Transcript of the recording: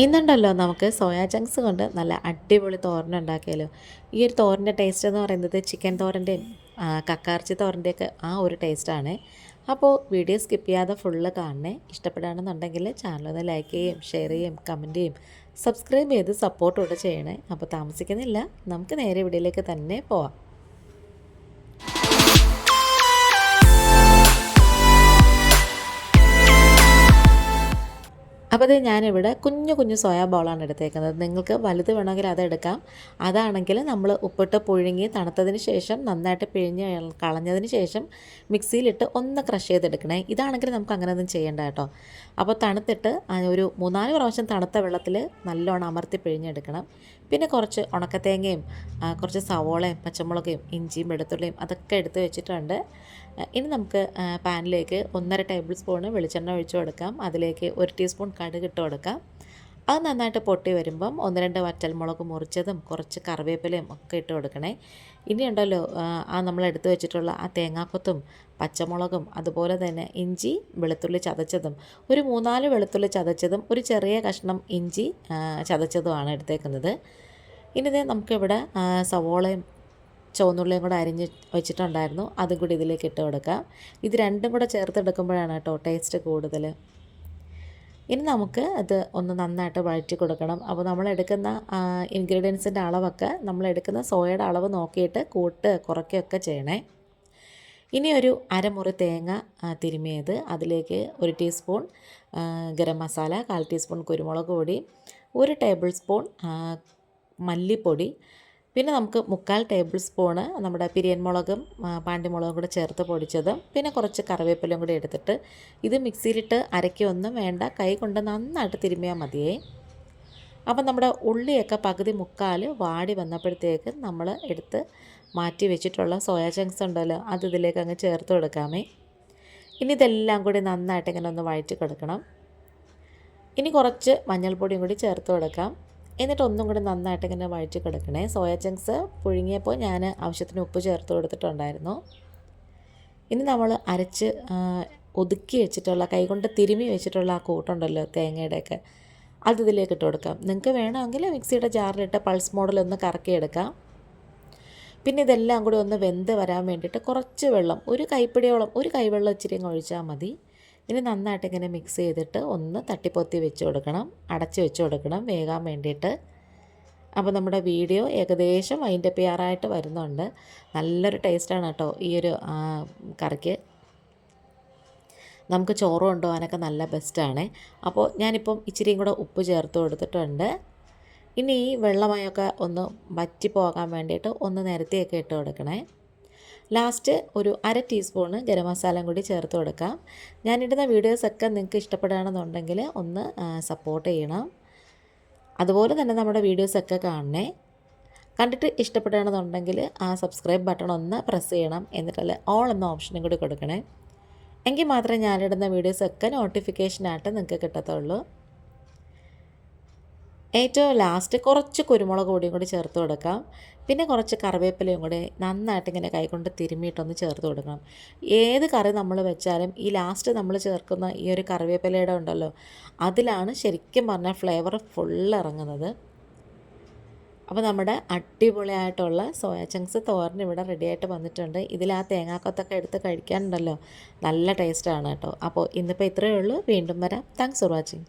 ഇന്നുണ്ടല്ലോ നമുക്ക് soya chunks കൊണ്ട് നല്ല അടിപൊളി തോരൻ ഉണ്ടാക്കിയാലോ. ഈ ഒരു തോരന്റെ ടേസ്റ്റ് എന്ന് പറയുന്നത് ചിക്കൻ തോരന്റെയും കക്കാർച്ചി തോരന്റെയൊക്കെ ആ ഒരു ടേസ്റ്റാണ് അപ്പോൾ വീഡിയോ സ്കിപ്പ് ചെയ്യാതെ ഫുള്ള് കാണണേ. ഇഷ്ടപ്പെടുകയാണെന്നുണ്ടെങ്കിൽ ചാനലൊന്ന് ലൈക്ക് ചെയ്യും ഷെയർ ചെയ്യും കമന്റ് ചെയ്യും. സബ്സ്ക്രൈബ് ചെയ്ത് സപ്പോർട്ടോടെ ചെയ്യണേ. അപ്പോൾ താമസിക്കുന്നില്ല. നമുക്ക് നേരെ വീഡിയോയിലേക്ക് തന്നെ പോവാം. അപ്പോൾ ഞാനിവിടെ കുഞ്ഞു കുഞ്ഞു സോയാ ബോളാണ് എടുത്തേക്കുന്നത്. നിങ്ങൾക്ക് വലുത് വേണമെങ്കിൽ അതെടുക്കാം അതാണെങ്കിൽ നമ്മൾ ഉപ്പിട്ട് പുഴുങ്ങി തണുത്തതിന് ശേഷം നന്നായിട്ട് പിഴിഞ്ഞ് കളഞ്ഞതിന് ശേഷം മിക്സിയിലിട്ട് ഒന്ന് ക്രഷ് ചെയ്തെടുക്കണേ. ഇതാണെങ്കിൽ നമുക്ക് അങ്ങനെ ഒന്നും ചെയ്യേണ്ട കേട്ടോ. അപ്പോൾ തണുത്തിട്ട് ഒരു മൂന്നാൽ പ്രാവശ്യം തണുത്ത വെള്ളത്തിൽ നല്ലോണം അമർത്തി പിഴിഞ്ഞെടുക്കണം. പിന്നെ കുറച്ച് ഉണക്കത്തേങ്ങയും കുറച്ച് സവോളയും പച്ചമുളകയും ഇഞ്ചിയും വെളുത്തുള്ളിയും അതൊക്കെ എടുത്ത് വെച്ചിട്ടുണ്ട്. ഇനി നമുക്ക് പാനിലേക്ക് ഒന്നര ടേബിൾ സ്പൂണ് വെളിച്ചെണ്ണ ഒഴിച്ചു കൊടുക്കാം. അതിലേക്ക് ഒരു ടീസ്പൂൺ കടുക് ഇട്ട് കൊടുക്കാം. അത് നന്നായിട്ട് പൊട്ടി വരുമ്പം ഒന്ന് രണ്ട് വറ്റൽമുളക് മുറിച്ചതും കുറച്ച് കറിവേപ്പിലയും ഒക്കെ ഇട്ട് കൊടുക്കണേ. ഇനി ഉണ്ടല്ലോ ആ നമ്മൾ എടുത്തു വെച്ചിട്ടുള്ള ആ തേങ്ങാക്കൊത്തും പച്ചമുളകും അതുപോലെ തന്നെ ഇഞ്ചി വെളുത്തുള്ളി ചതച്ചതും ഒരു മൂന്നാൽ വെളുത്തുള്ളി ചതച്ചതും ഒരു ചെറിയ കഷ്ണം ഇഞ്ചി ചതച്ചതുമാണ് എടുത്തേക്കുന്നത്. ഇനി നമുക്കിവിടെ സവോളയും ചുവന്നുള്ളിയും കൂടെ അരിഞ്ഞ് വെച്ചിട്ടുണ്ടായിരുന്നു. അതും കൂടി ഇതിലേക്ക് ഇട്ട് കൊടുക്കാം. ഇത് രണ്ടും കൂടെ ചേർത്തെടുക്കുമ്പോഴാണ് കേട്ടോ ടേസ്റ്റ് കൂടുതൽ. ഇനി നമുക്ക് അത് ഒന്ന് നന്നായിട്ട് വഴറ്റി കൊടുക്കണം. അപ്പോൾ നമ്മൾ എടുക്കുന്ന ഇൻഗ്രീഡിയൻസിന്റെ അളവൊക്കെ നമ്മൾ എടുക്കുന്ന സോയയുടെ അളവ് നോക്കിയിട്ട് കൂട്ട് കുറയ്ക്കുകയൊക്കെ ചെയ്യണേ. ഇനി ഒരു അരമുറി തേങ്ങ തിരുമിയത്. അതിലേക്ക് ഒരു ടീസ്പൂൺ ഗരം മസാല കാൽ ടീസ്പൂൺ കുരുമുളക് പൊടി ഒരു ടേബിൾ സ്പൂൺ മല്ലിപ്പൊടി പിന്നെ നമുക്ക് മുക്കാൽ ടേബിൾ സ്പൂണ് നമ്മുടെ പിരിയൻ മുളകും പാണ്ടിമുളകും കൂടെ ചേർത്ത് പൊടിച്ചതും പിന്നെ കുറച്ച് കറിവേപ്പിലയും കൂടി എടുത്തിട്ട് ഇത് മിക്സിയിലിട്ട് അരയ്ക്കൊന്നും വേണ്ട കൈ കൊണ്ട് നന്നായിട്ട് തിരുമ്മിയാൽ മതിയേ. അപ്പം നമ്മുടെ ഉള്ളിയൊക്കെ പകുതി മുക്കാൽ വാടി വന്നപ്പോഴത്തേക്ക് നമ്മൾ എടുത്ത് മാറ്റി വെച്ചിട്ടുള്ള സോയാ ചങ്ക്സ് ഉണ്ടല്ലോ അത് ഇതിലേക്ക് അങ്ങ് ചേർത്ത് കൊടുക്കാമേ. ഇനി ഇതെല്ലാം കൂടി നന്നായിട്ട് ഇങ്ങനെ ഒന്ന് വഴറ്റി കൊടുക്കണം. ഇനി കുറച്ച് മഞ്ഞൾപ്പൊടിയും കൂടി ചേർത്ത് കൊടുക്കാം. എന്നിട്ട് ഒന്നും കൂടി നന്നായിട്ട് ഇങ്ങനെ വഴിച്ച് കിടക്കണേ. സോയ ചങ്ക്സ് പുഴുങ്ങിയപ്പോൾ ഞാൻ ആവശ്യത്തിന് ഉപ്പ് ചേർത്ത് കൊടുത്തിട്ടുണ്ടായിരുന്നു. ഇനി നമ്മൾ അരച്ച് ഒതുക്കി വെച്ചിട്ടുള്ള കൈകൊണ്ട് തിരുമി വെച്ചിട്ടുള്ള ആ കൂട്ടുണ്ടല്ലോ തേങ്ങയുടെയൊക്കെ. അത് ഇതിലേക്ക് ഇട്ട് കൊടുക്കാം. നിങ്ങൾക്ക് വേണമെങ്കിൽ മിക്സിയുടെ ജാറിലിട്ട് പൾസ് മോഡലൊന്ന് കറക്കിയെടുക്കാം പിന്നെ ഇതെല്ലാം കൂടി ഒന്ന് വെന്ത് വരാൻ വേണ്ടിയിട്ട് കുറച്ച് വെള്ളം ഒരു കൈപ്പിടിയോളം ഒരു കൈവെള്ളം ഇച്ചിരി ഒഴിച്ചാൽ മതി. ഇനി നന്നായിട്ട് ഇങ്ങനെ മിക്സ് ചെയ്തിട്ട് ഒന്ന് തട്ടിപ്പൊത്തി വെച്ച് കൊടുക്കണം. അടച്ച് വെച്ച് കൊടുക്കണം വേകാൻ വേണ്ടിയിട്ട്. അപ്പോൾ നമ്മുടെ വീഡിയോ ഏകദേശം അതിന്റെ പിയാറായിട്ട് വരുന്നുണ്ട്. നല്ലൊരു ടേസ്റ്റാണ് കേട്ടോ ഈ ഒരു കറിക്ക്. നമുക്ക് ചോറ് കൊണ്ടുപോകാനൊക്കെ നല്ല ബെസ്റ്റാണ് അപ്പോൾ ഞാനിപ്പം ഇച്ചിരിയും കൂടെ ഉപ്പ് ചേർത്ത് കൊടുത്തിട്ടുണ്ട്. ഇനി ഈ വെള്ളമയൊക്കെ ഒന്ന് വറ്റി പോകാൻ വേണ്ടിയിട്ട് ഒന്ന് നിരത്തിയൊക്കെ ഇട്ട് കൊടുക്കണേ. ലാസ്റ്റ് ഒരു അര ടീസ്പൂണ് ഗരം മസാലയും കൂടി ചേർത്ത് കൊടുക്കാം. ഞാനിടുന്ന വീഡിയോസൊക്കെ നിങ്ങൾക്ക് ഇഷ്ടപ്പെടുകയാണെന്നുണ്ടെങ്കിൽ ഒന്ന് സപ്പോർട്ട് ചെയ്യണം. അതുപോലെ തന്നെ നമ്മുടെ വീഡിയോസൊക്കെ കാണണേ. കണ്ടിട്ട് ഇഷ്ടപ്പെടുകയാണെന്നുണ്ടെങ്കിൽ ആ സബ്സ്ക്രൈബ് ബട്ടൺ ഒന്ന് പ്രസ് ചെയ്യണം. എന്നിട്ടല്ല ഓൾ എന്ന ഓപ്ഷനും കൂടി കൊടുക്കണേ. എങ്കിൽ മാത്രമേ ഞാനിടുന്ന വീഡിയോസൊക്കെ നോട്ടിഫിക്കേഷനായിട്ട് നിങ്ങൾക്ക് കിട്ടത്തുള്ളൂ. ഏറ്റവും ലാസ്റ്റ് കുറച്ച് കുരുമുളക് പൊടിയും കൂടി ചേർത്ത് കൊടുക്കാം. പിന്നെ കുറച്ച് കറിവേപ്പിലയും കൂടി നന്നായിട്ട് ഇങ്ങനെ കൈകൊണ്ട് തിരുമ്മിയിട്ടൊന്ന് ചേർത്ത് കൊടുക്കണം. ഏത് കറി നമ്മൾ വെച്ചാലും ഈ ലാസ്റ്റ് നമ്മൾ ചേർക്കുന്ന ഈ ഒരു കറിവേപ്പിലയുടെ ഉണ്ടല്ലോ അതിലാണ് ശരിക്കും പറഞ്ഞാൽ ഫ്ലേവർ ഫുൾ ഇറങ്ങുന്നത്. അപ്പോൾ നമ്മുടെ അടിപൊളിയായിട്ടുള്ള സോയ ചങ്ക്സ് തോരൻ ഇവിടെ റെഡിയായിട്ട് വന്നിട്ടുണ്ട്. ഇതിൽ ആ തേങ്ങാക്കൊത്തൊക്കെ എടുത്ത് കഴിക്കാനുണ്ടല്ലോ. നല്ല ടേസ്റ്റാണ് കേട്ടോ. അപ്പോൾ ഇന്നിപ്പോൾ ഇത്രയേ ഉള്ളൂ. വീണ്ടും വരാം. Thanks for watching